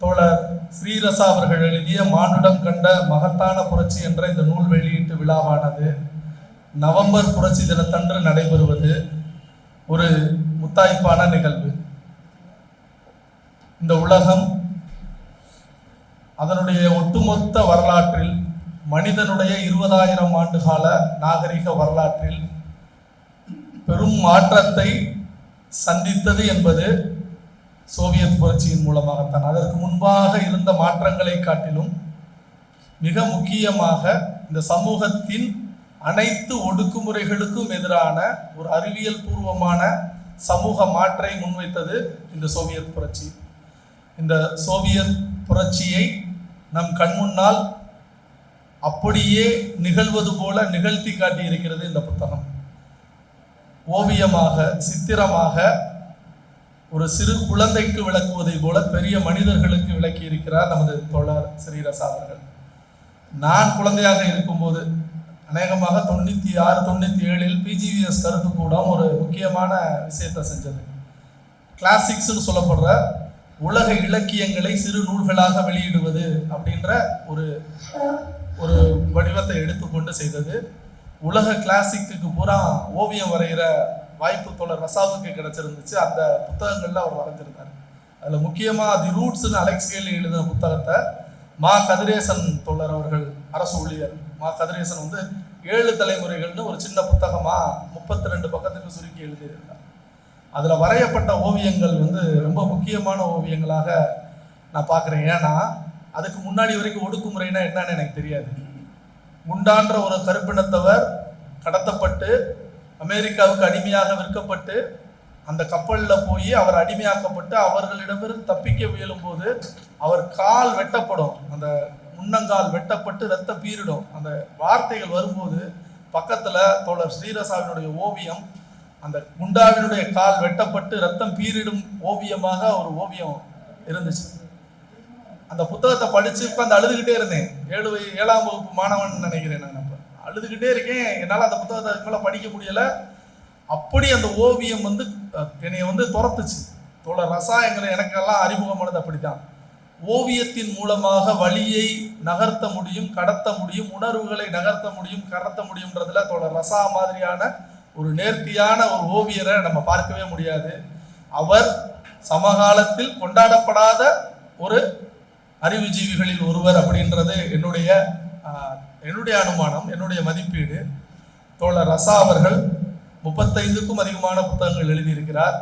தோழர் ஸ்ரீரசா அவர்கள் எழுதிய மானுடம் கண்ட மகத்தான புரட்சி என்ற இந்த நூல் வெளியீட்டு விழாவானது நவம்பர் புரட்சி தினத்தன்று நடைபெறுவது ஒரு முத்தாய்ப்பான நிகழ்வு. இந்த உலகம் அதனுடைய ஒட்டுமொத்த வரலாற்றில் மனிதனுடைய இருபதாயிரம் ஆண்டுகால நாகரிக வரலாற்றில் பெரும் மாற்றத்தை சந்தித்தது என்பது சோவியத் புரட்சியின் மூலமாகத்தான். அதற்கு முன்பாக இருந்த மாற்றங்களை காட்டிலும் மிக முக்கியமாக இந்த சமூகத்தின் அனைத்து ஒடுக்குமுறைகளுக்கும் எதிரான ஒரு அறிவியல் பூர்வமான சமூக மாற்றை முன்வைத்தது இந்த சோவியத் புரட்சி. இந்த சோவியத் புரட்சியை நம் கண்முன்னால் அப்படியே நிகழ்வது போல நிகழ்த்தி காட்டியிருக்கிறது இந்த புத்தகம். ஓவியமாக சித்திரமாக ஒரு சிறு குழந்தைக்கு விளக்குவதை போல பெரிய மனிதர்களுக்கு விளக்கி இருக்கிறார் நமது தோழர் ஸ்ரீரசா அவர்கள். நான் குழந்தையாக இருக்கும்போது அநேகமாக தொண்ணூற்றி ஆறு தொண்ணூற்றி ஏழில் பிஜிவிஎஸ் கருத்து கூடம் ஒரு முக்கியமான விஷயத்தை செஞ்சது. கிளாசிக்ஸ்னு சொல்லப்படுற உலக இலக்கியங்களை சிறு நூல்களாக வெளியிடுவது அப்படின்ற ஒரு ஒரு வடிவத்தை எடுத்துக்கொண்டு செய்தது. உலக கிளாசிக்கு பூரா ஓவியம் வரைகிற வாய்ப்பு தோழர் ரசாவுக்கு கிடைச்சிருந்துச்சு. அந்த புத்தகங்கள்ல அவர் வரைஞ்சிருந்தார் அதுல முக்கியமா தி ரூட்ஸ்னு அலெக்ஸ் கேலி எழுதின புத்தகத்தை மா கதிரேசன் தோழர் அவர்கள் அரசு ஊழியர். மா கதிரேசன் வந்து ஏழு தலைமுறைகள்னு ஒரு சின்ன புத்தகமா முப்பத்தி ரெண்டு பக்கத்துக்கு சுருக்கி எழுதியிருந்தார் அதுல வரையப்பட்ட ஓவியங்கள் வந்து ரொம்ப முக்கியமான ஓவியங்களாக நான் பார்க்குறேன். ஏன்னா அதுக்கு முன்னாடி வரைக்கும் ஒடுக்குமுறைனா என்னன்னு எனக்கு தெரியாது. உண்டான்ற ஒரு கருப்பினத்தவர் கடத்தப்பட்டு அமெரிக்காவுக்கு அடிமையாக விற்கப்பட்டு அந்த கப்பலில் போய் அவர் அடிமையாக்கப்பட்டு அவர்களிடமிருந்து தப்பிக்க முயலும் போது அவர் கால் வெட்டப்படும். அந்த முன்னங்கால் வெட்டப்பட்டு ரத்தம் பீரிடும். அந்த வார்த்தைகள் வரும்போது பக்கத்தில் தோழர் ஸ்ரீரசாவினுடைய ஓவியம் அந்த குண்டாவினுடைய கால் வெட்டப்பட்டு ரத்தம் பீரிடும் ஓவியமாக ஒரு ஓவியம் இருந்துச்சு. அந்த புத்தகத்தை படிச்சு உட்காந்து அழுதுகிட்டே இருந்தேன். ஏழு ஏழாம் வகுப்பு மாணவன் நினைக்கிறேன் நான் அழுதுகிட்டே இருக்கேன். என்னால் அந்த புத்தகத்தை மேலே படிக்க முடியல. அப்படி அந்த ஓவியம் வந்து என்னை வந்து துரத்துச்சு. தோழர் ரசாயங்களை எனக்கெல்லாம் அறிமுகமானது அப்படித்தான். ஓவியத்தின் மூலமாக வழியை நகர்த்த முடியும் கடத்த முடியும் உணர்வுகளை நகர்த்த முடியும் கடத்த முடியுன்றதுல தோழர் ரசா மாதிரியான ஒரு நேர்த்தியான ஒரு ஓவியரை நம்ம பார்க்கவே முடியாது. அவர் சமகாலத்தில் கொண்டாடப்படாத ஒரு அறிவுஜீவிகளில் ஒருவர் அப்படின்றது என்னுடைய என்னுடைய அனுமானம் என்னுடைய மதிப்பீடு தோழர் ரசா அவர்கள் முப்பத்தைந்துக்கும் அதிகமான புத்தகங்கள் எழுதியிருக்கிறார்.